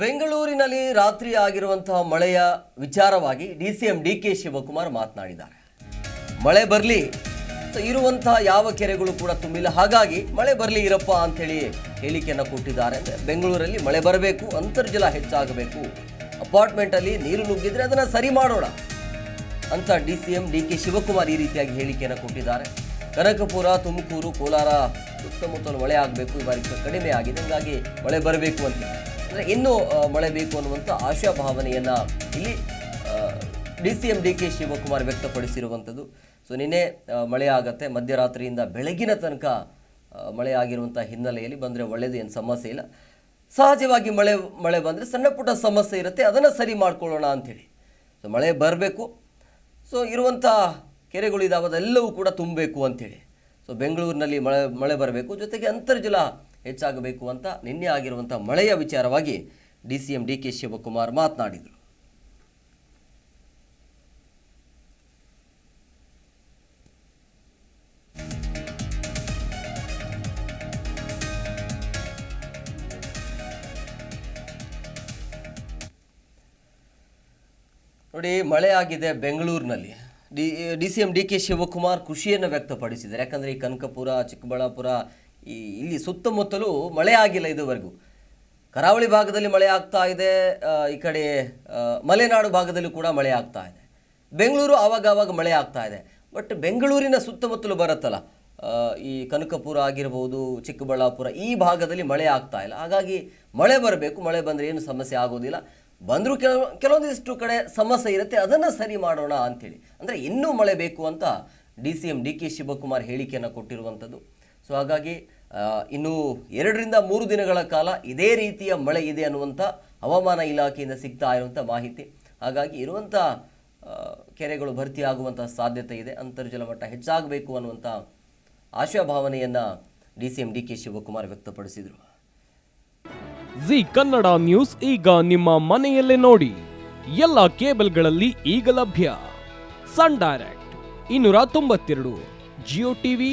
ಬೆಂಗಳೂರಿನಲ್ಲಿ ರಾತ್ರಿ ಆಗಿರುವಂತಹ ಮಳೆಯ ವಿಚಾರವಾಗಿ D C M D K Shivakumar ಮಾತನಾಡಿದ್ದಾರೆ. ಮಳೆ ಬರಲಿ ಇರುವಂತಹ ಯಾವ ಕೆರೆಗಳು ಕೂಡ ತುಂಬಿಲ್ಲ. ಹಾಗಾಗಿ ಮಳೆ ಬರಲಿ ಇರಪ್ಪ ಅಂತೇಳಿ ಹೇಳಿಕೆಯನ್ನು ಕೊಟ್ಟಿದ್ದಾರೆ. ಅಂದರೆ ಬೆಂಗಳೂರಲ್ಲಿ ಮಳೆ ಬರಬೇಕು, ಅಂತರ್ಜಲ ಹೆಚ್ಚಾಗಬೇಕು ಅಪಾರ್ಟ್ಮೆಂಟಲ್ಲಿ ನೀರು ನುಗ್ಗಿದ್ರೆ ಅದನ್ನು ಸರಿ ಮಾಡೋಣ ಅಂತ D C M D K Shivakumar ಈ ರೀತಿಯಾಗಿ ಹೇಳಿಕೆಯನ್ನು ಕೊಟ್ಟಿದ್ದಾರೆ. ಕನಕಪುರ, ತುಮಕೂರು, ಕೋಲಾರ ಸುತ್ತಮುತ್ತಲು ಮಳೆ ಆಗಬೇಕು, ಈ ಬಾರಿ ಕಡಿಮೆ ಆಗಿದೆ. ಹೀಗಾಗಿ ಮಳೆ ಬರಬೇಕು ಅಂತ. ಅಂದರೆ ಇನ್ನೂ ಮಳೆ ಬೇಕು ಅನ್ನುವಂಥ ಆಶಾಭಾವನೆಯನ್ನು ಇಲ್ಲಿ D C M D K Shivakumar ವ್ಯಕ್ತಪಡಿಸಿರುವಂಥದ್ದು. So, ನಿನ್ನೆ ಮಳೆ ಆಗತ್ತೆ. ಮಧ್ಯರಾತ್ರಿಯಿಂದ ಬೆಳಗಿನ ತನಕ ಮಳೆ ಆಗಿರುವಂಥ ಹಿನ್ನೆಲೆಯಲ್ಲಿ ಬಂದರೆ ಒಳ್ಳೆಯದು ಏನು ಸಮಸ್ಯೆ ಇಲ್ಲ. ಸಹಜವಾಗಿ ಮಳೆ ಮಳೆ ಬಂದರೆ ಸಣ್ಣ ಪುಟ್ಟ ಸಮಸ್ಯೆ ಇರುತ್ತೆ. ಅದನ್ನು ಸರಿ ಮಾಡ್ಕೊಳ್ಳೋಣ ಅಂಥೇಳಿ. ಸೊ, ಮಳೆ ಬರಬೇಕು. ಸೊ ಇರುವಂಥ ಕೆರೆಗಳು ಅದೆಲ್ಲವೂ ಕೂಡ ತುಂಬಬೇಕು ಅಂಥೇಳಿ. ಸೊ, ಬೆಂಗಳೂರಿನಲ್ಲಿ ಮಳೆ ಮಳೆ ಬರಬೇಕು. ಜೊತೆಗೆ ಅಂತರ್ಜಲ ಹೆಚ್ಚಾಗಬೇಕು ಅಂತ ನಿನ್ನೆ ಆಗಿರುವಂಥ ಮಳೆಯ ವಿಚಾರವಾಗಿ D C M D K Shivakumar ಮಾತನಾಡಿದರು. ನೋಡಿ, ಮಳೆ ಆಗಿದೆ ಬೆಂಗಳೂರಿನಲ್ಲಿ. D D C M D K Shivakumar ಖುಷಿಯನ್ನು ವ್ಯಕ್ತಪಡಿಸಿದ್ದಾರೆ. ಯಾಕಂದರೆ ಈ ಕನಕಪುರ, ಚಿಕ್ಕಬಳ್ಳಾಪುರ ಈ ಇಲ್ಲಿ ಸುತ್ತಮುತ್ತಲೂ ಮಳೆ ಆಗಿಲ್ಲ ಇದುವರೆಗೂ. ಕರಾವಳಿ ಭಾಗದಲ್ಲಿ ಮಳೆ ಆಗ್ತಾ ಇದೆ ಈ ಕಡೆ ಮಲೆನಾಡು ಭಾಗದಲ್ಲೂ ಕೂಡ ಮಳೆ ಆಗ್ತಾ ಇದೆ. ಬೆಂಗಳೂರು ಆವಾಗ ಆವಾಗ ಮಳೆ ಆಗ್ತಾ ಇದೆ. ಬಟ್ ಬೆಂಗಳೂರಿನ ಸುತ್ತಮುತ್ತಲು ಬರುತ್ತಲ್ಲ ಈ ಕನಕಪುರ ಆಗಿರ್ಬೋದು, ಚಿಕ್ಕಬಳ್ಳಾಪುರ, ಈ ಭಾಗದಲ್ಲಿ ಮಳೆ ಆಗ್ತಾ ಇಲ್ಲ. ಹಾಗಾಗಿ ಮಳೆ ಬರಬೇಕು, ಮಳೆ ಬಂದರೆ ಏನು ಸಮಸ್ಯೆ ಆಗೋದಿಲ್ಲ. ಬಂದರೂ ಕೆಲವು ಕೆಲವೊಂದಿಷ್ಟು ಕಡೆ ಸಮಸ್ಯೆ ಇರುತ್ತೆ, ಅದನ್ನು ಸರಿ ಮಾಡೋಣ ಅಂಥೇಳಿ ಅಂದರೆ ಇನ್ನೂ ಮಳೆ ಬೇಕು ಅಂತ D C M D K Shivakumar ಹೇಳಿಕೆಯನ್ನು ಕೊಟ್ಟಿರುವಂಥದ್ದು. ಸೊ ಹಾಗಾಗಿ ಇನ್ನು ಎರಡರಿಂದ ಮೂರು ದಿನಗಳ ಕಾಲ ಇದೇ ರೀತಿಯ ಮಳೆ ಇದೆ ಅನ್ನುವಂಥ ಹವಾಮಾನ ಇಲಾಖೆಯಿಂದ ಸಿಗ್ತಾ ಇರುವಂಥ ಮಾಹಿತಿ. ಹಾಗಾಗಿ ಇರುವಂಥ ಕೆರೆಗಳು ಭರ್ತಿಯಾಗುವಂಥ ಸಾಧ್ಯತೆ ಇದೆ. ಅಂತರ್ಜಲ ಮಟ್ಟ ಹೆಚ್ಚಾಗಬೇಕು ಅನ್ನುವಂಥ ಆಶಾಭಾವನೆಯನ್ನು D C M D K Shivakumar ವ್ಯಕ್ತಪಡಿಸಿದರು. ಜಿ ಕನ್ನಡ ನ್ಯೂಸ್ ಈಗ ನಿಮ್ಮ ಮನೆಯಲ್ಲೇ ನೋಡಿ. ಎಲ್ಲ ಕೇಬಲ್ಗಳಲ್ಲಿ ಈಗ ಲಭ್ಯ. ಸನ್ ಡೈರೆಕ್ಟ್, ಇನ್ನೂರ ತೊಂಬತ್ತೆರಡು ಜಿಯೋ ಟಿವಿ